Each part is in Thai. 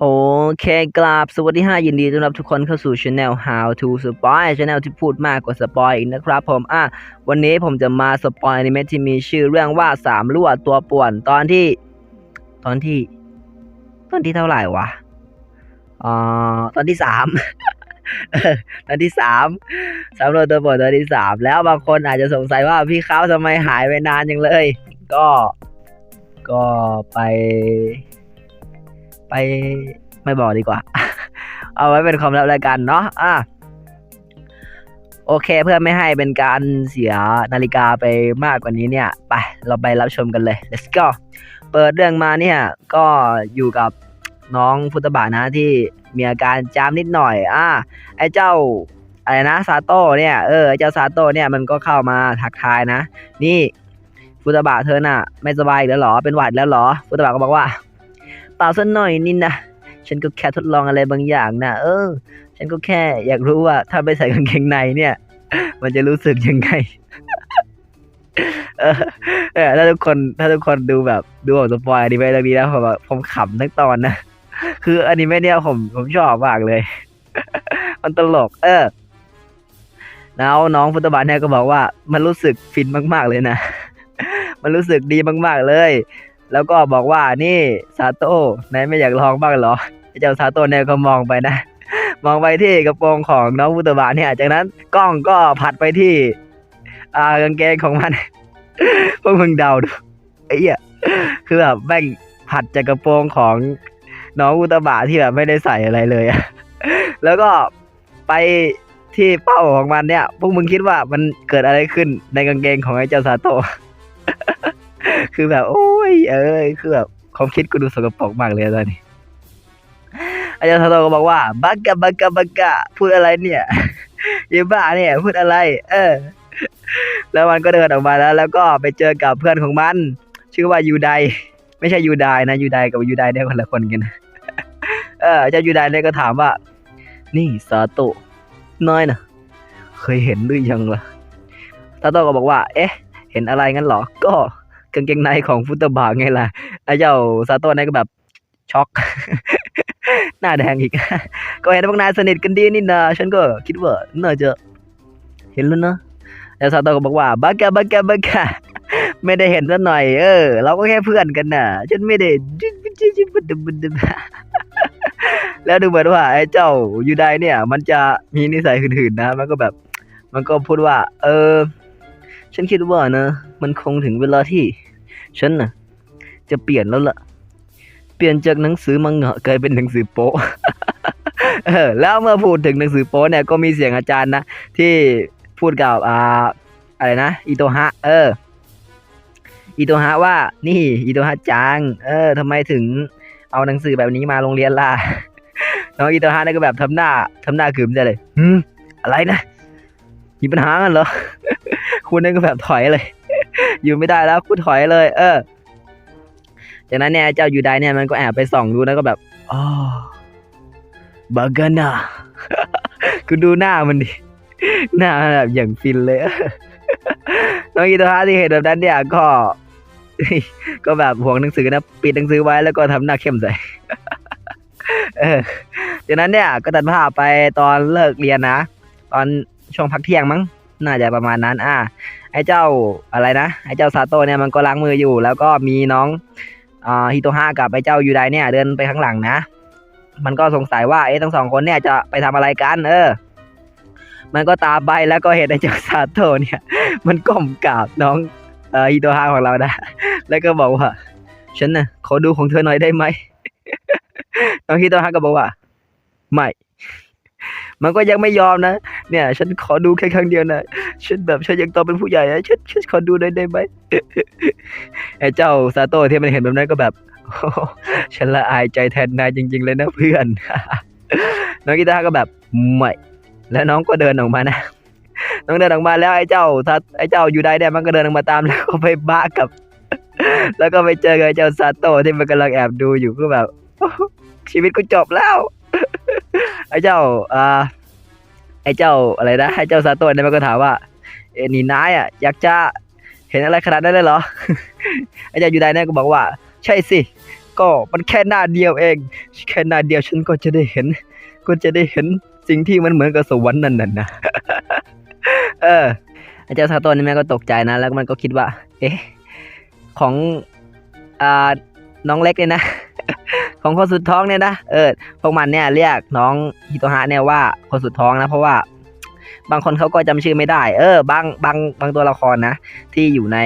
โอเคกราบสวัสดีฮะยินดีต้อนรับทุกคนเข้าสู่ Channel How to Spoil Channel ที่พูดมากกว่าสปอยอีกนะครับผมอะวันนี้ผมจะมาสปอยอนิเมะที่มีชื่อเรื่องว่าสามรั่วตัวป่วนตอนที่ ตอนที่ ตอนที่เท่าไหร่วะอ่าตอนที่สาม ตอนที่สามสามรั่วตัวป่วนตอนที่สามแล้วบางคนอาจจะสงสัยว่าพี่เขาทำไมหายไปนานจังเลย ก็ ก็ไป ไปไม่บอกดีกว่า เอาไว้เป็นความลับแล้วกันเนาะอะโอเคเพื่อไม่ให้เป็นการเสียนาฬิกาไปมากกว่านี้เนี่ย ไปเราไปรับชมกันเลย let's go เปิดเรื่องมาเนี่ยก็อยู่กับน้องฟุตบาทนะที่มีอาการจามนิดหน่อย อะไอ้เจ้าอะไรนะซาโต้เนี่ย เออไอ้เจ้าซาโต้เนี่ยมันก็เข้ามาทักทายนะ นี่ฟุตบาเธอน่ะ ไม่สบายอีกแล้วหรอเป็นหวัดแล้วหรอฟุตบาก็บอกว่า เปล่าสักหน่อยนี่นะ ฉันก็แค่ทดลองอะไรบางอย่างนะเออ ฉันก็แค่อยากรู้ว่าถ้าไปใส่กางเกงในเนี่ย มันจะรู้สึกยังไงเออถ้าทุกคนถ้าทุกคนดูแบบดูออกสปอยอนิเมะเรื่องนี้แล้วผมผมขำทั้งตอนนะ คืออนิเมะเนี่ยผมผมชอบมากเลย มันตลก เออ แล้วน้องฟุตบาลเนี่ยก็บอกว่า มันรู้สึกฟินมาก ๆเลยนะ มันรู้สึกดีมาก ๆเลย แล้วก็บอกว่านี่ซาโต้นายไม่อยากลองบ้างเหรอไอเจ้าซาโต้เนี่ยก็มองไปนะ มองไปที่กระโปรงของน้องฟุตบาเนี่ย จากนั้นกล้องก็ผัดไปที่ อ่ากางเกงของมัน พวกมึงเดาดูไอ้เหี้ยคือแบบแม่งผัดจากกระโปรงของน้องอุตบะที่แบบไม่ได้ใส่อะไรเลยอะแล้วก็ไปที่เป้าของมันเนี่ย พวกมึงคิดว่ามันเกิดอะไรขึ้นในกางเกงของไอ้เจ้าซาโต้ คือแบบ โอ้ย เอ้ยคือแบบความคิดกูดูสกปรกมากเลยตอนนี้ อาจารย์ซาโตก็บอกว่า บักกะบักกะบักกะพูดอะไรเนี่ยยีบ้าเนี่ย พูดอะไร เออ แล้วมันก็เดินออกมาแล้ว แล้วก็ไปเจอกับเพื่อนของมัน ชื่อว่ายูไดไม่ใช่ยูไดนะยูไดกับยูไดเนี่ยคนละคนกันเออเจ้ายูไดเนี่ยก็ถามว่า นี่ซาโตะน้อยนะเคยเห็นหรือยังล่ะซาโตะก็บอกว่า เอ๊ะ เห็นอะไรงั้นเหรอ ก็ กางเกงในของฟุตบาไงล่ะไอ้เจ้าซาโตะเนี่ก็แบบช็อกหน้าแดงอีก ก็เห็นพวกนายสนิทกันดีนี่นะฉันก็คิดว่าน่าจะเห็นแล้วนะแล้วซาโตะก็บอกว่าบักกะบักกะบักกะไม่ได้เห็นซะหน่อย เออ เราก็แค่เพื่อนกันน่ะ ฉันไม่ได้แล้วดูเหมือนว่าไอ้เจ้ายูไดเนี่ย มันจะมีนิสัยหื่นๆนะ มันก็แบบ มันก็พูดว่า เออ ฉันคิดว่านะ มันคงถึงเวลาที่ ฉันน่ะ จะเปลี่ยนแล้วล่ะ เปลี่ยนจากหนังสือมังงะกลายเป็นหนังสือโป๊ะเออแล้วเมื่อพูดถึงหนังสือโป๊เนี่ยก็มีเสียงอาจารย์นะ ที่พูดกับอ่าอะไรนะอิโตฮะ เอออิโตฮะว่า นี่อิโตฮะจัง เออทำไมถึงเอาหนังสือแบบนี้มาโรงเรียนล่ะน้องอิโตฮะเนี่ยก็แบบทำหน้าทำหน้าขึมใจเลยหืมอะไรนะ มีปัญหากันเหรอ คุณนั่นก็แบบถอยเลย อยู่ไม่ได้แล้วคุณถอยเลย เออ จากนั้นเนี่ยเจ้ายูไดเนี่ยมันก็แอบไปส่องดูแล้วก็แบบอ๋อบากาน่าคุณดูหน้ามันดิ หน้าแบบอย่างฟินเลยน้องอีโตฮะที่เห็นแบบนั้นเนี่ยก็ ก็แบบห่วงหนังสือนะ ปิดหนังสือไว้แล้วก็ทำหน้าเข้มใส่จากนั้นเนี่ยก็ตัดภาพไปตอนเลิกเรียนนะ ตอน ช่วงพักเที่ยงมั้งน่าจะประมาณนั้น อ่า ไอ้เจ้าอะไรนะ ไอ้เจ้าซาโตะเนี่ยมันก็ล้างมืออยู่ แล้วก็มีน้องอ่าฮิโตฮะกับไอ้เจ้ายูไดเนี่ย เดินไปข้างหลังนะ มันก็สงสัยว่าเอ๊ะทั้งสองคนเนี่ยจะไปทำอะไรกัน เออ มันก็ตามไปแล้วก็เห็นไอ้เจ้าซาโตะเนี่ย มันก้มกราบน้องเอ่อฮิโตฮะของเรานะ แล้วก็บอกว่า ฉันน่ะขอดูของเธอหน่อยได้ไหมน้องฮิโตฮะก็บอกว่า ไม่ มันก็ยังไม่ยอมนะ เนี่ย ฉันขอดูแค่ครั้งเดียวนะ ฉันแบบฉันยังโตเป็นผู้ใหญ่อะฉันฉันขอดูได้ได้ไหมไอ้เจ้าซาโต้ที่มันเห็นแบบนั้นก็แบบฉันละอายใจแทนนายจริง ๆ เลยนะเพื่อน น้องกีตาร์ก็แบบไม่แล้วน้องก็เดินออกมานะ น้องเดินออกมาแล้วไอ้เจ้าไอ้เจ้าอยู่ได้เนี่ยมันก็เดินออกมาตามแล้วก็ไปบ้ากับ แล้วก็ไปเจอกับไอ้เจ้าซาโต้ที่มันกำลังแอบดูอยู่ก็แบบ ชีวิตกูจบแล้ว ไอ้เจ้าอ่าไอ้เจ้าอะไรนะไอ้เจ้าซาโต้เนี่ยมันก็ถามว่าเอ็นี่นายอะอยากจะเห็นอะไรขนาดนั้นเลยเหรอ ไอ้เจ้ายูไดเนี่ยก็บอกว่า ใช่สิ ก็มันแค่หน้าเดียวเอง แค่หน้าเดียวฉันก็จะได้เห็น ก็จะได้เห็นสิ่งที่มันเหมือนกับสวรรค์นั่นน่ะนะเอออาจารย์ซาโตะนี่แม่ก็ตกใจนะ แล้วมันก็คิดว่า เอ๊ะของอ่าน้องเล็กเนี่ยนะ ของคนสุดท้องเนี่ยนะเออพวกมันเนี่ยเรียกน้องฮิโตฮะเนี่ยว่าคนสุดท้องนะเพราะว่า บางคนเขาก็จำชื่อไม่ได้ เออบางบางบางตัวละครนะ ที่อยู่ใน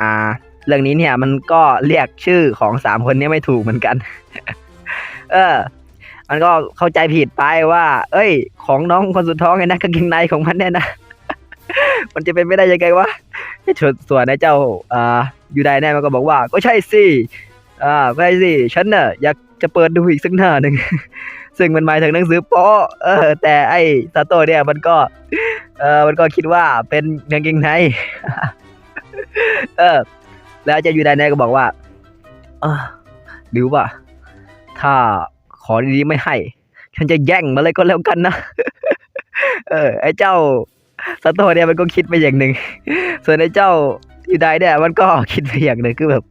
อ่าเรื่องนี้เนี่ยมันก็เรียกชื่อของสามคนนี้ไม่ถูกเหมือนกัน เออ มันก็เข้าใจผิดไปว่า เอ้ย ของน้องคนสุดท้องไงนะกางเกงในของมันเนี่ยนะ มันจะเป็นไม่ได้ยังไงวะส่วนส่วนไอ้เจ้าอ่ายูไดเนี่ยมันก็บอกว่า ก็ใช่สิอ่าก็ใช่สิฉันเน่ะอยาก จะเปิดดูอีกสักหน้าหนึ่ง ซึ่งมันหมายถึงหนังสือโป๊ะเออ แต่ไอ้ซาโตะเนี่ยมันก็ เออมันก็คิดว่าเป็นกางเกงในเออ แล้วเจ้ายูไดเนี่ยก็บอกว่าเออหรือว่า ถ้าขอดีๆไม่ให้ ฉันจะแย่งมาเลยก็แล้วกันนะ เออ ไอ้เจ้าซาโตะเนี่ยมันก็คิดไปอย่างหนึ่ง ส่วนไอ้เจ้ายูไดเนี่ยมันก็คิดไปอย่างหนึ่งคือแบบ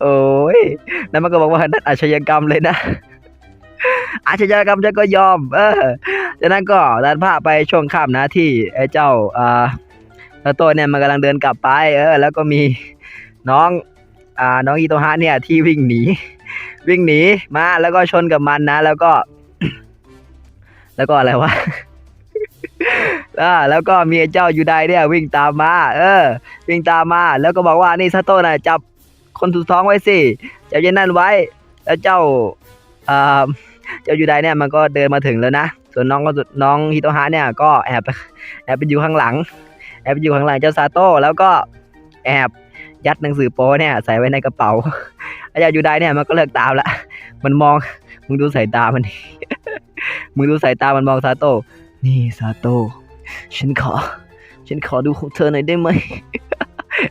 โอ้ยแล้วมันก็บอกว่านั่นอาชญากรรมเลยนะ อาชญากรรมฉันก็ยอม เออจากนั้นก็ดันภาพไปช่วงค่ำนะที่ไอ้เจ้าอ่าซาโตะเนี่ยมันกำลังเดินกลับไป เออ แล้วก็มีน้อง อ่า น้องอิโตฮะเนี่ย ที่วิ่งหนี วิ่งหนีมาแล้วก็ชนกับมันนะ แล้วก็ แล้วก็อะไรวะอ่าแล้วก็มีไอ้เจ้ายูไดเนี่ย วิ่งตามมา เออ วิ่งตามมา แล้วก็บอกว่านี่ซาโตะน่ะจับ คนสุดท้องไว้สิเจับยันนั่นไว้ แล้วเจ้าอ่าเจ้ายูไดเนี่ยมันก็เดินมาถึงแล้วนะ ส่วนน้องก็สุดน้องฮิโตฮะเนี่ยก็แอบแอบไปอยู่ข้างหลัง แอบไปอยู่ข้างหลังเจ้าซาโตะแล้วก็แอบยัดหนังสือโป๊เนี่ยใส่ไว้ในกระเป๋าอ้เจ้ายูไดเนี่ยมันก็เลิกตามละ มันมอง มึงดูสายตามันมึงดูสายตามันมองซาโตะนี่ซาโตะฉันขอ ฉันขอดูของเธอหน่อยได้ไหม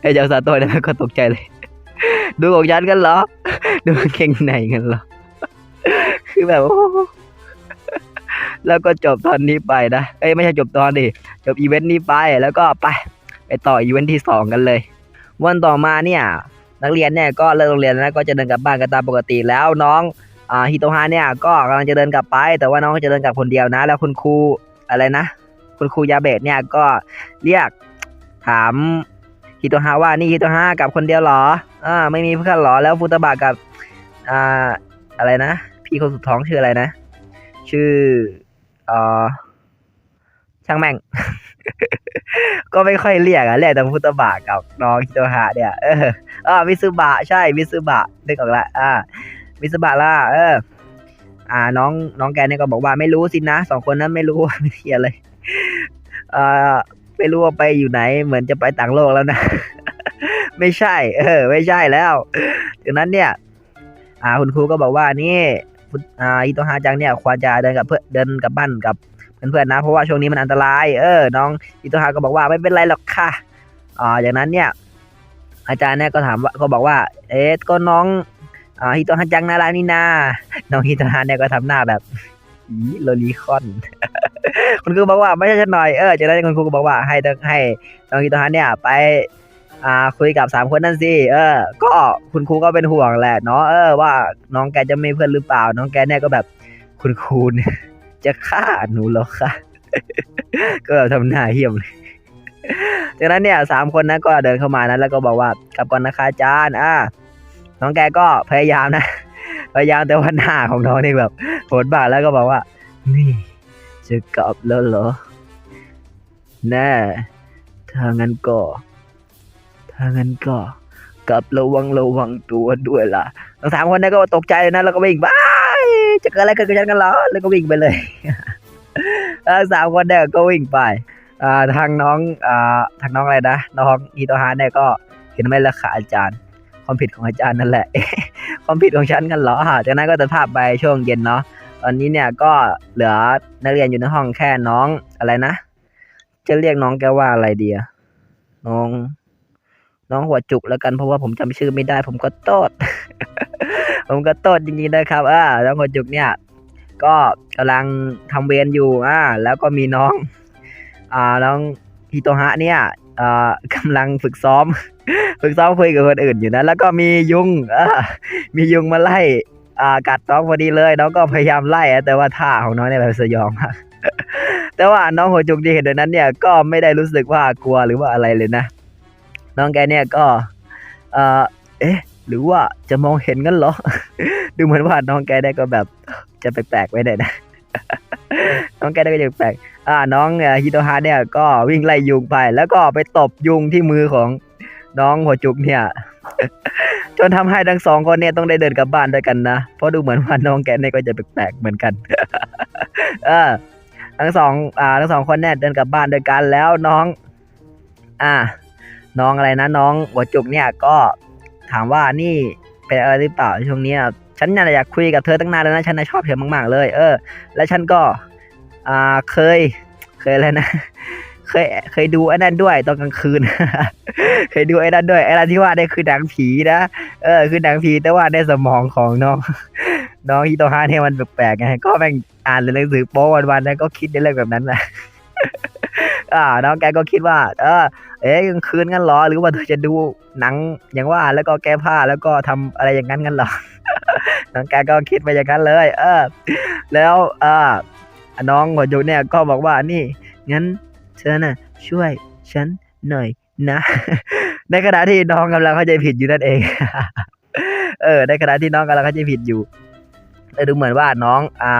ไอ้เจ้าซาโตะเนี่ยมันก็ตกใจเลย ดูของฉันกันเหรอ ดูเก่งในกันเหรอ คือแบบแล้วก็จบตอนนี้ไปนะ เอ้ยไม่ใช่จบตอนดิ จบอีเวนต์นี้ไป แล้วก็ไป ไปต่ออีเวนต์ที่สองกันเลย วันต่อมาเนี่ย นักเรียนเนี่ยก็เลิกโรงเรียนแล้วก็จะเดินกลับบ้านกันตามปกติแล้วน้องอ่าฮิโตฮะเนี่ยก็กำลังจะเดินกลับไป แต่ว่าน้องจะเดินกลับคนเดียวนะ แล้วคุณครูอะไรนะ คุณครูยาเบะเนี่ยก็เรียกถาม ฮิโตฮะว่านี่ฮิโตฮะกับคนเดียวหรออ่าไม่มีเพื่อนหรอแล้วฟุตบะกับอ่าอะไรนะ พี่คนสุดท้องชื่ออะไรนะ ชื่อเอ่อช่างแม่ง ก็ไม่ค่อยเรียกอะเรียกแต่ฟุตบะกับน้องฮิโตฮะเนี่ยเอออ่ามิซึบะใช่มิซึบะนึกออกละอ่ามิซึบะล่ะเออ อ่าน้องน้องแกเนี่ยก็บอกว่าไม่รู้สินะสองคนนั้นไม่รู้ว่าไม่เทียอะไรอ่า ไม่รู้ว่าไปอยู่ไหน เหมือนจะไปต่างโลกแล้วนะ ไม่ใช่ เออ ไม่ใช่แล้วดังนั้นเนี่ย อ่าคุณครูก็บอกว่านี่ฟุตอ่าอิโตฮาจังเนี่ยควรจะเดินกับเพื่อเดินกับบ้านกับเพื่อนๆนะเพราะว่าช่วงนี้มันอันตราย เออ น้องอิโตฮาก็บอกว่าไม่เป็นไรหรอกค่ะอ่าจากนั้นเนี่ย อาจารย์เนี่ยก็ถามว่าก็บอกว่า เอ๊ะก็น้องอ่าฮิโตฮาจังน่ารักนี่นาน้องฮิโตฮาเนี่ยก็ทำหน้าแบบอีโลลีคอน คุณครูบอกว่าไม่ใช่ฉันหน่อยเออจากนั้นคุณครูก็บอกว่าให้ต้องให้น้องฮิโตฮาเนี่ยไปอ่าคุยกับสามคนนั่นสิเออ ก็คุณครูก็เป็นห่วงแหละเนาะเออว่าน้องแกจะไม่เพื่อนหรือเปล่า น้องแกเนี่ยก็แบบคุณครูเนี่ยจะฆ่าหนูเหรอคะก็แบบทำหน้าเหี้ยมเลยจากนั้นเนี่ยสามคนนั้นก็เดินเข้ามานะแล้วก็บอกว่ากลับก่อนนะคะอาจารย์อ่าน้องแกก็พยายามนะพยายามแต่ว่าหน้าของน้องนี่แบบโหดบ้าแล้วก็บอกว่า นี่ จะกลับแล้วเหรอ แน่ ถ้างั้นก็ ถ้างั้นก็กลับระวังระวังตัวด้วยล่ะ ทั้งสามคนนั้นก็ตกใจนะ แล้วก็วิ่งไปจะเกิดอะไรขึ้นกับฉันกันเหรอ แล้วก็วิ่งไปเลยทั้งสามคนเนี่ยก็วิ่งไปทางน้องอทางน้องอะไรนะ น้องอีโตฮานเนี่ยก็เห็นไหมล่ะค่ะอาจารย์ ความผิดของอาจารย์นั่นแหละ ความผิดของฉันกันเหรอฮะจากนั้นก็จะภาพไปช่วงเย็นเนาะ ตอนนี้เนี่ยก็เหลือนักเรียนอยู่ในห้องแค่น้องอะไรนะ จะเรียกน้องแกว่าอะไรดีอะน้อง น้องหัวจุกแล้วกันเพราะว่าผมจำชื่อไม่ได้ ผมก็โตด ผมก็โตดจริงๆนะครับอ่าน้องหัวจุกเนี่ย ก็กำลังทำเวรอยู่อ่าแล้วก็มีน้อง อ่าน้องฮิโตฮะเนี่ยอ่ากำลังฝึกซ้อม ฝึกซ้อมคุยกับคนอื่นอยู่นะแล้วก็มียุงอ่ามียุงมาไล่ อ่ากัดน้องพอดีเลยน้องก็พยายามไล่แต่ว่าท่าของน้องเนี่ยแบบสยองมากแต่ว่าน้องหัวจุกที่เห็นดังนั้นเนี่ยก็ไม่ได้รู้สึกว่ากลัวหรือว่าอะไรเลยนะ น้องแกเนี่ยก็เออเอ๊ะ หรือว่าจะมองเห็นกันเหรอ ดูเหมือนว่าน้องแกได้ก็แบบจะแปลกๆไว้ได้นะน้องแกได้ก็จะแปลกอ่าน้องฮิโตฮะเนี่ยก็วิ่งไล่ยุงไป แล้วก็ไปตบยุงที่มือของน้องหัวจุกเนี่ย จนทำให้ทั้งสองคนเนี่ยต้องได้เดินกลับบ้านด้วยกันนะ เพราะดูเหมือนว่าน้องแกเนี่ยก็จะแปลกๆเหมือนกัน เออ ทั้งสองอ่า ทั้งสองคนเนี่ยเดินกลับบ้านด้วยกันแล้วน้อง อ่า น้องอะไรนะน้องหัวจุกเนี่ยก็ถามว่านี่เป็นอะไรหรือเปล่าช่วงนี้ฉันน่ะอยากคุยกับเธอตั้งนานแล้วนะฉันชอบเธอมาก ๆ เลย เออ แล้วฉันก็ อ่าเคย เคยอะไรนะ เคยเคยดูไอ้นั่นด้วยตอนกลางคืน เคยดูไอ้นั่นด้วยไอ้นั่นที่ว่าเนี่ยคือหนังผีนะ เออ คือหนังผีแต่ว่าในสมองของน้อง น้องฮิโตฮะเนี่ยมันแปลกๆไงก็แม่งอ่านหนังสือโป๊วันๆแล้วก็คิดในเรื่องแบบนั้นนะอ่าน้องแกก็คิดว่า เออ เอ๊ะกลางคืนงั้นหรอ หรือว่าเธอจะดูหนังอย่างว่าแล้วก็แก้ผ้าแล้วก็ทำอะไรอย่างนั้นกันหรอ น้องแกก็คิดไปอย่างนั้นเลย เออ แล้วอ่าน้องหัวจุกเนี่ยก็บอกว่านี่งั้น เธอน่ะช่วยฉันหน่อยนะ ในขณะที่น้องกำลังเข้าใจผิดอยู่นั่นเอง เออ ในขณะที่น้องกำลังเข้าใจผิดอยู่เออดูเหมือนว่าน้องอ่า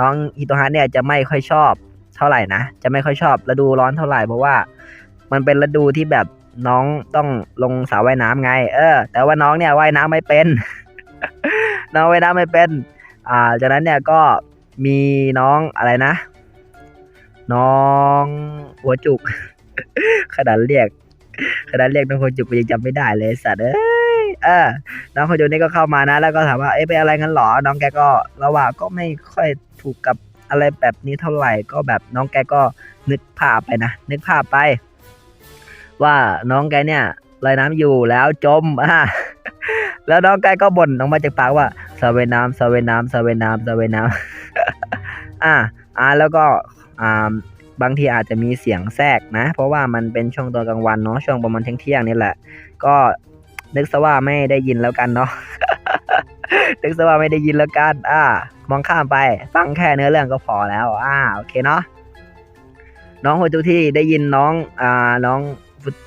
น้องอิโตฮะเนี่ยจะไม่ค่อยชอบเท่าไหร่นะ จะไม่ค่อยชอบฤดูร้อนเท่าไหร่เพราะว่า มันเป็นฤดูที่แบบน้องต้องลงสระว่ายน้ำไง เออ แต่ว่าน้องเนี่ยว่ายน้ำไม่เป็น น้องว่ายน้ำไม่เป็น อ่า จากนั้นเนี่ยก็มีน้องอะไรนะ น้องหัวจุก ขนาดเรียกขนาดเรียกน้องหัวจุกกูยังจำไม่ได้เลยสัตว์เอ้ยเออน้องหัวจุกนี่ก็เข้ามานะ แล้วก็ถามว่าเอ๊ะเป็นอะไรงั้นหรอ น้องแกก็ระหว่างก็ไม่ค่อยถูกกับอะไรแบบนี้เท่าไหร่ก็แบบน้องแกก็นึกภาพไปนะนึกภาพไป ว่าน้องแกเนี่ยลอยน้ำอยู่แล้วจมอ่าแล้วน้องแกก็บ่นออกมาจากปากว่าสระว่ายน้ำสระว่ายน้ำสระว่ายน้ำสระว่ายน้ำอ่าอ่าแล้วก็ บางทีอาจจะมีเสียงแทรกนะ เพราะว่ามันเป็นช่วงตอนกลางวันเนาะช่วงประมาณเที่ยงๆนี่แหละ ก็นึกซะว่าไม่ได้ยินแล้วกันเนาะนึกซะว่าไม่ได้ยินแล้วกัน อ่ามองข้ามไปฟังแค่เนื้อเรื่องก็พอแล้ว อ่าโอเคเนาะน้องคนทุกที่ได้ยินน้องอ่าน้อง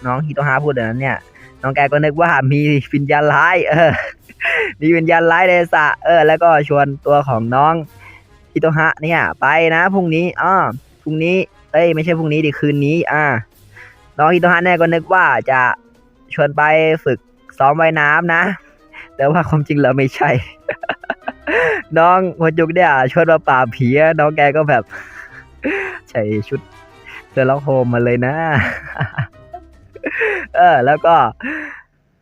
น้องฮิโตฮะพูดแบบนั้นเนี่ย น้องแกก็นึกว่ามีวิญญาณร้าย เออ มีวิญญาณร้ายในสระเออ แล้วก็ชวนตัวของน้อง ฮิโตฮะเนี่ยไปนะพรุ่งนี้อ้อพรุ่งนี้เอ้ยไม่ใช่พรุ่งนี้ดิคืนนี้ อ่า น้องฮิโตฮะเนี่ยก็นึกว่าจะชวนไปฝึกซ้อมว่ายน้ำนะ แต่ว่าความจริงแล้วไม่ใช่ น้องหัวจุกเนี่ยชวนมาป่าบผีน้องแกก็แบบ ใส่ชุดเซอร์ล็อกโฮมมาเลยนะ เออ แล้วก็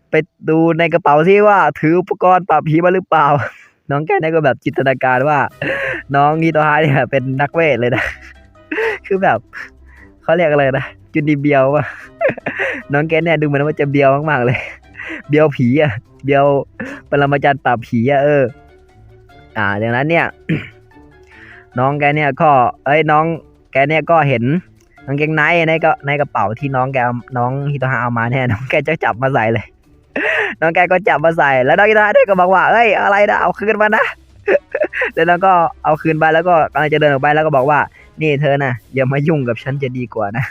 ไปดูในกระเป๋าที่ว่าถืออุปกรณ์ปราบผีมาหรือเปล่า น้องแกเนี่ยก็แบบจินตนาการว่า น้องฮิโตฮะเนี่ยเป็นนักเวทเลยนะ คือแบบเขาเรียกอะไรนะจุนดีเบียวว่ะน้องแกเนี่ยดูเหมือนว่าจะเบียวมากๆเลย เบียวผีอะ เบียวปรมาจารย์ปราบผีอะเออ อ่าดังนั้นเนี่ย น้องแกเนี่ยก็เอ้ยน้องแกเนี่ยก็เห็นกางเกงในในก็ในกระเป๋าที่น้องแกน้องฮิโตฮะเอามาเนี่ยน้องแกจะจับมาใส่เลย น้องแกก็จับมาใส่ แล้วน้องฮิโตฮะเนี่ยก็บอกว่าเอ้ยอะไรนะเอาคืนมานะแล้วน้องก็เอาคืนไปแล้วก็กำลังจะเดินออกไปแล้วก็บอกว่า นี่เธอนะอย่ามายุ่งกับฉันจะดีกว่านะ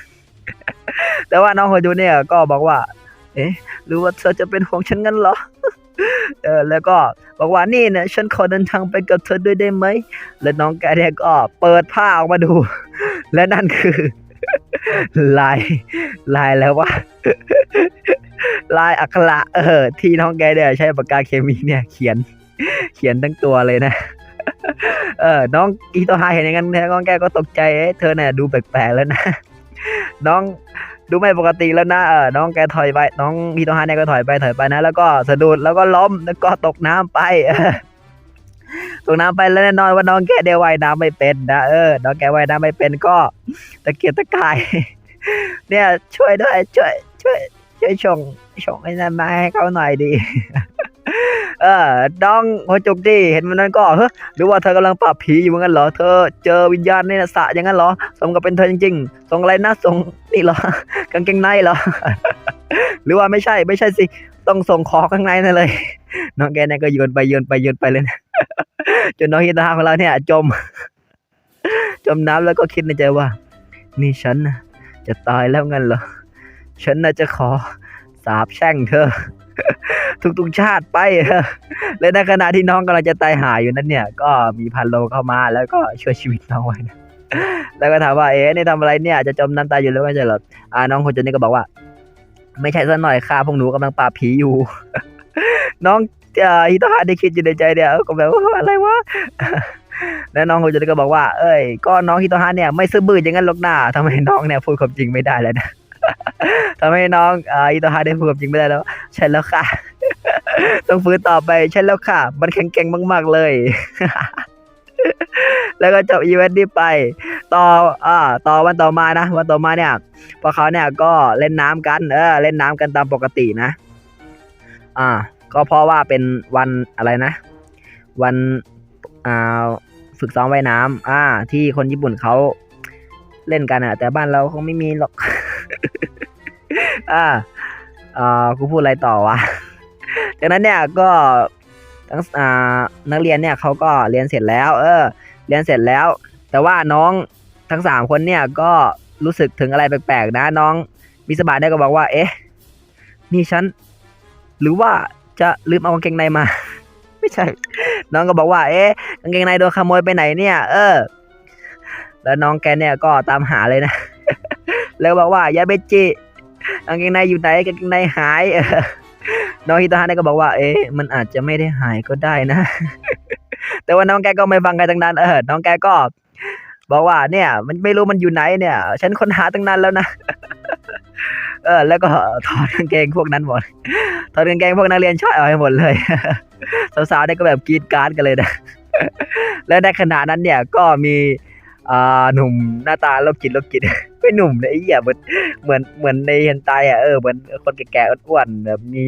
แต่ว่าน้องโฮจูเนี่ยก็บอกว่า เอ๊ะหรือว่าเธอจะเป็นของฉันงั้นเหรอเออแล้วก็บอกว่านี่นะฉันขอเดินทางไปกับเธอด้วยได้ไหมแล้วน้องแกเนี่ยก็เปิดผ้าออกมาดู และนั่นคือลายลายแล้วว่า ลายอักขระเออ ที่น้องแกเนี่ยใช้ปากกาเคมีเนี่ย เขียน เขียนทั้งตัวเลยนะ เออ น้องอีโตฮาเห็นอย่างนั้นน้องแกก็ตกใจเอ๊ะเธอเนี่ยดูแปลกๆแล้วนะ น้องดูไม่ปกติแล้วนะเออน้องแกถอยไป น้องอีโตฮาเนี่ยก็ถอยไปถอยไปนะ แล้วก็สะดุดแล้วก็ล้มแล้วก็ตกน้ำไปตกน้ำไปแล้วแน่นอนว่าน้องแกได้ว่ายน้ำไม่เป็นนะเออ น้องแกว่ายน้ำไม่เป็นก็ตะเกียกตะกาย เนี่ยช่วยด้วยช่วย ช่วย ช่วยชงชงไอ้นั่นมาให้เขาหน่อยดี เออน้องหัวจุกดิเห็นมันนั้นก็เฮ้ยหรือว่าเธอกำลังปราบผีอยู่งั้นเหรอ เธอเจอวิญญาณในสระอย่างนั้นเหรอ สมกับเป็นเธอจริงๆส่งอะไรนะส่งนี่เหรอกางเกงในเหรอ หรือว่าไม่ใช่ไม่ใช่สิ ต้องส่งคอข้างในนั่นเลย น้องแกนี่ยก็โยนไปโยนไปโยนไปเลยนะจนน้องฮิตาของเราเนี่ย จม จมน้ำแล้วก็คิดในใจว่า นี่ฉันนะจะตายแล้วงั้นเหรอ ฉันน่าจะขอสาบแช่งเธอ ทุกๆชาติไปและในขณะที่น้องกำลังจะตายหายอยู่นั้นเนี่ย ก็มีพันโลเข้ามาแล้วก็ช่วยชีวิตน้องไว้นะแล้วก็ถามว่าเอ๊ะนี่ทำอะไรเนี่ยจะจมน้ำตายอยู่แล้วไม่ใช่หรออ่าน้องคนจนนี่ก็บอกว่า ไม่ใช่ซะหน่อยค่ะพวกหนูกำลังปราบผีอยู่ น้องฮิโตฮะได้คิดอยู่ในใจเดียวก็แบบว่าอะไรวะแล้วน้องคนจนนี่ก็บอกว่า เอ้ย ก็น้องฮิโตฮะเนี่ยไม่ซื่อบื้ออย่างนั้นหรอกหน้าทำไมน้องเนี่ยพูดความจริงไม่ได้แล้วนะ ทำให้น้องอ่อฮิโตฮะได้พูดความจริงไม่ได้แล้ว ใช่แล้วค่ะ ต้องฟื้นต่อไปใช่แล้วค่ะ มันแข็งแกร่งมาก ๆ เลย แล้วก็จบอีเวนต์นี้ไป ต่ออ่าต่อวันต่อมานะ วันต่อมาเนี่ย พวกเขาเนี่ยก็เล่นน้ำกัน เออ เล่นน้ำกันตามปกตินะ อ่า ก็เพราะว่าเป็นวันอะไรนะ วันอ่าฝึกซ้อมว่ายน้ำอ่า ที่คนญี่ปุ่นเขาเล่นกันอะแต่บ้านเราคงไม่มีหรอก อ่าอ่ากูพูดอะไรต่อวะจากนั้นเนี่ยก็ทั้งอ่านักเรียนเนี่ยเขาก็เรียนเสร็จแล้ว เออ เรียนเสร็จแล้ว แต่ว่าน้องทั้งสามคนเนี่ยก็รู้สึกถึงอะไรแปลกๆนะน้องมิสบาเนี่ยก็บอกว่า เอ๊ะ นี่ฉัน หรือว่าจะลืมเอากางเกงในมา ไม่ใช่ น้องก็บอกว่า เอ๊ะกางเกงในโดนขโมยไปไหนเนี่ย เออ แล้วน้องแกเนี่ยก็ตามหาเลยนะ แล้วบอกว่ายาเบจิกางเกงในอยู่ไหนกางเกงในหายน้องฮิโตฮะเนี่ยก็บอกว่า เอ๊ะมันอาจจะไม่ได้หายก็ได้นะ แต่ว่าน้องแกก็ไม่ฟังใครทั้งนั้น เออ น้องแกก็ บอกว่า เนี่ย มันไม่รู้มันอยู่ไหนเนี่ย ฉันค้นหาตั้งนานแล้วนะ เออ แล้วก็ถอดกางเกงพวกนั้นหมด ถอดกางเกงพวกนักเรียนชายเอาให้หมดเลย สาวๆเนี่ยก็แบบกรีดการ์ดกันเลยนะ และในขณะนั้นเนี่ยก็มี อ่าหนุ่มหน้าตาโรคจิตโรคจิตไม่หนุ่มเลยไอ้เหี้ยเหมือนเหมือนเหมือนในเฮนไตอะเออเหมือนคนแก่ๆอ้วนๆแบบมี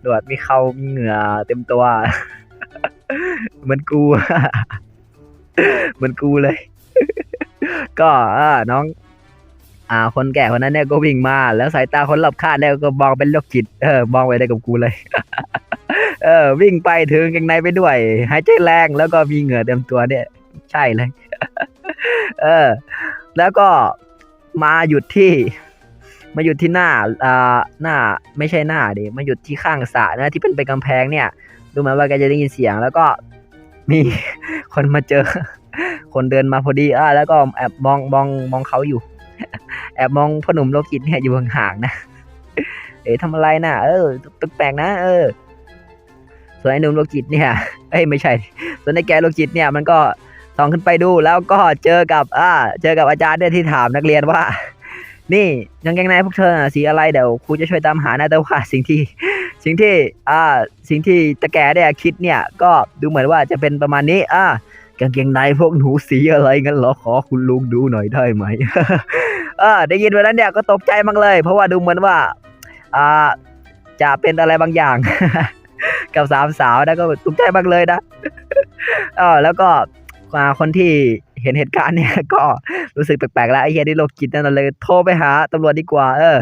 หนวดมีเขามีเหงื่อเต็มตัว เหมือนกูเหมือนกูเลย ก็อ่าน้อง อ่า คนแก่คนนั้นเนี่ยก็วิ่งมา แล้วสายตาคนรอบข้างเนี่ยก็มองเป็นโรคจิตเออมองไปได้กับกูเลย เออ วิ่งไปถึงกางในไปด้วยหายใจแรงแล้วก็มีเหงื่อเต็มตัวเนี่ย ใช่เลย เออ แล้วก็มาหยุดที่ มาหยุดที่หน้าอ่าหน้าไม่ใช่หน้าดิมาหยุดที่ข้างสระนะที่เป็นเป็นกำแพงเนี่ยดูเหมือนว่าแกจะได้ยินเสียง แล้วก็มีคนมาเจอ คนเดินมาพอดีอ่าแล้วก็แอบมองมองมองเขาอยู่ แอบมองพ่อหนุ่มโรคจิตเนี่ยอยู่ห่างๆนะเอ๊ะทำอะไรนะเออแปลกๆนะ เออ ส่วนไอ้หนุ่มโรคจิตเนี่ยเอ้ยไม่ใช่ ส่วนไอ้แกโรคจิตเนี่ยมันก็ ส่องขึ้นไปดูแล้วก็เจอกับอ่าเจอกับอาจารย์เนี่ยที่ถามนักเรียนว่า นี่กางเกงในพวกเธอสีอะไรเดี๋ยวครูจะช่วยตามหานะแต่ว่าสิ่งที่สิ่งที่อ่าสิ่งที่ตะแกเนี่ยคิดเนี่ยก็ดูเหมือนว่าจะเป็นประมาณนี้อ่ากางเกงในพวกหนูสีอะไรงั้นเหรอขอคุณลุงดูหน่อยได้ไหมเออได้ยินวันนั้นเนี่ยก็ตกใจมากเลย เพราะว่าดูเหมือนว่าอ่าจะเป็นอะไรบางอย่าง กับสามสาวนะก็ตกใจมากเลยนะเออแล้วก็ อ่าคนที่เห็นเหตุการณ์เนี่ย ก็รู้สึกแปลกๆแล้วไอ้เฮียที่โรคจิตนั่นเลยโทรไปหาตำรวจดีกว่า เออ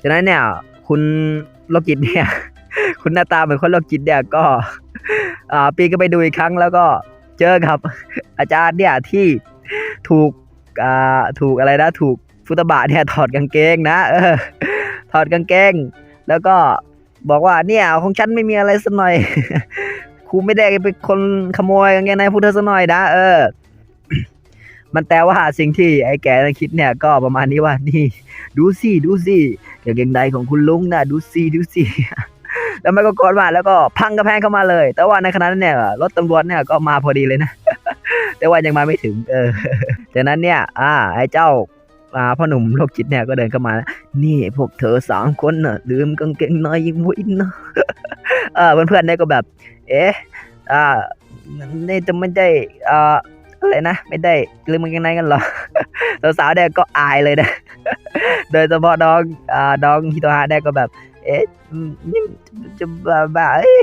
จากนั้นเนี่ย คุณโรคจิตเนี่ย คุณหน้าตาเหมือนคนโรคจิตเนี่ยก็ อ่าปีก็ไปดูอีกครั้งแล้วก็เจอกับ อาจารย์เนี่ยที่ถูกอ่าถูกอะไรนะถูกฟุตบาทเนี่ยถอดกางเกงนะเออถอดกางเกง แล้วก็บอกว่าเนี่ยของฉันไม่มีอะไรสักหน่อย ครูไม่ได้เป็นคนขโมยกางเกงในพุทธสักหน่อยนะเออ มันแต่ว่าสิ่งที่ไอ้แกคิดเนี่ย ก็ประมาณนี้ว่านี่ ดูสิดูสิกางเกงในของคุณลุงนะดูสิดูสิแล้วมันก็กอดมาแล้วก็พังกระแพงเข้ามาเลย แต่ว่าในขณะนั้นเนี่ยรถตำรวจเนี่ยก็มาพอดีเลยนะ แต่ว่ายังมาไม่ถึง เออจากนั้นเนี่ย อ่า ไอ้เจ้าอ่าพ่อหนุ่มโรคจิตเนี่ยก็เดินเข้ามา นี่พวกเธอสามคนน่ะลืมกางเกงในไว้นะเออเพื่อนๆเนี่ยก็แบบ เอ๊ะอ่านี่จะไม่ได้อ่าอะไรนะไม่ได้ลืมกางเกงในกันหรอสาวๆเนี่ยก็อายเลยนะ โดยเฉพาะน้องอ่าน้องฮิโตฮะเนี่ยก็แบบ เอ๊ะนี่จะบ้าบ้าเอ้ย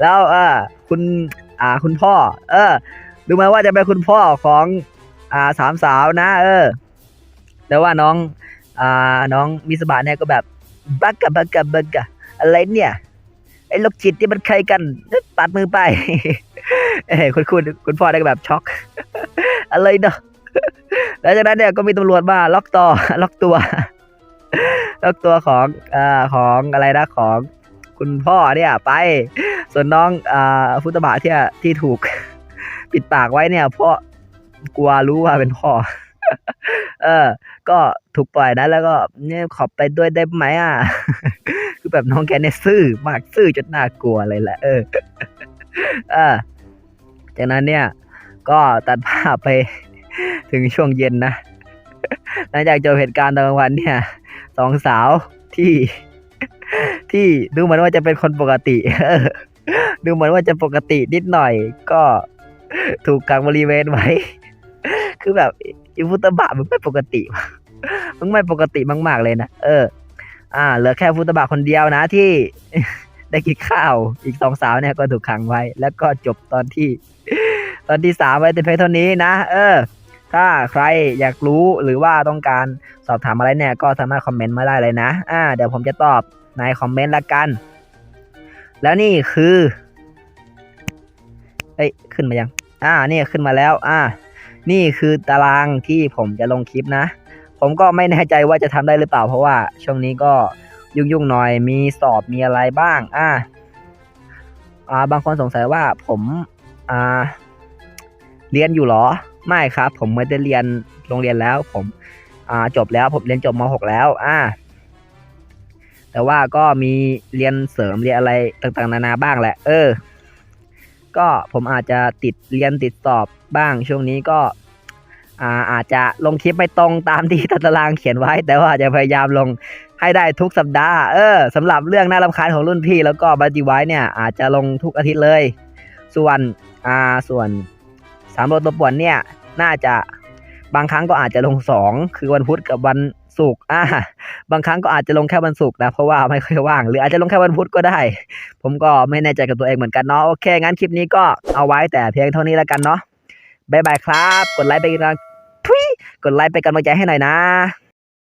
แล้วเออคุณอ่าคุณพ่อ เออดูไหมว่าจะเป็นคุณพ่อของอ่าสามสาวนะ เออแต่ว่าน้องอ่าน้องมิสบะเนี่ยก็แบบบักกะบักกะบักกะอะไรเนี่ย อ้โรคจิตที่มันใครกันปัดมือไปเอ้ยคุณคุณคุณพ่อได้แบบช็อก อะไรเนาะแล้วจากนั้นเนี่ยก็มีตำรวจมาล็อกต่อล็อกตัวล็อกตัวของอ่าของอะไรนะของคุณพ่อเนี่ยไป ส่วนน้องอ่าฟุตบะที่ที่ถูกปิดปากไว้เนี่ยเพราะกลัวรู้ว่าเป็นพ่อ เออ ก็ถูกปล่อยนะแล้วก็เนี่ยขอบไปด้วยได้ไหมอะ แบบน้องแกเนี่ยซื่อมากซื่อจนน่ากลัวเลยแหละเออเออจากนั้นเนี่ย ก็ตัดภาพไปถึงช่วงเย็นนะหลังจากเจอเหตุการณ์ตอนกลางวันเนี่ยสองสาวที่ที่ดูเหมือนว่าจะเป็นคนปกติดูเหมือนว่าจะปกตินิดหน่อย ก็ถูกกักบริเวณไว้ คือแบบอิฟุตบะมึงไม่ปกติมึงไม่ปกติมาก ๆ เลยนะเออ อ่า เหลือแค่ฟุตบะคนเดียวนะที่ ได้กินข้าว อีกสองสาวเนี่ยก็ถูกขังไว้ แล้วก็จบตอนที่ ตอนที่สามไว้แต่เพียงเท่านี้นะ เออ ถ้าใครอยากรู้หรือว่าต้องการสอบถามอะไรเนี่ย ก็สามารถคอมเมนต์มาได้เลยนะ อ่า เดี๋ยวผมจะตอบในคอมเมนต์ละกัน แล้วนี่คือเอ้ย ขึ้นมายัง อ่า นี่ขึ้นมาแล้ว อ่า นี่คือตารางที่ผมจะลงคลิปนะ ผมก็ไม่แน่ใจว่าจะทำได้หรือเปล่า เพราะว่าช่วงนี้ก็ยุ่งๆหน่อยมีสอบมีอะไรบ้าง อ่าอ่าบางคนสงสัยว่าผมอ่าเรียนอยู่หรอ ไม่ครับ ผมไม่ได้เรียนโรงเรียนแล้ว ผมอ่าจบแล้วผมเรียนจบม .6 แล้ว อ่า แต่ว่าก็มีเรียนเสริมเรียนอะไรต่างๆ นานาบ้างแหละ เออ ก็ผมอาจจะติดเรียนติดสอบบ้างช่วงนี้ก็ อ่าอาจจะลงคลิปไม่ตรงตามที่ตารางเขียนไว้ แต่ว่าจะพยายามลงให้ได้ทุกสัปดาห์เออสำหรับเรื่องน่ารำคาญของรุ่นพี่ แล้วก็บัตติไว้เนี่ยอาจจะลงทุกอาทิตย์เลย ส่วนอ่าส่วนสามโรตัวป่วนเนี่ยน่าจะบางครั้งก็อาจจะลงสองคือวันพุธกับวันศุกร์อ่าบางครั้งก็อาจจะลงแค่วันศุกร์นะเพราะว่าไม่ค่อยว่าง หรืออาจจะลงแค่วันพุธก็ได้ ผมก็ไม่แน่ใจกับตัวเองเหมือนกันเนาะโอเคงั้นคลิปนี้ก็เอาไว้แต่เพียงเท่านี้แล้วกันเนาะ บายบายครับ กดไลค์ไปกันทุยกดไลค์ไปกันกำลังใจให้หน่อยนะ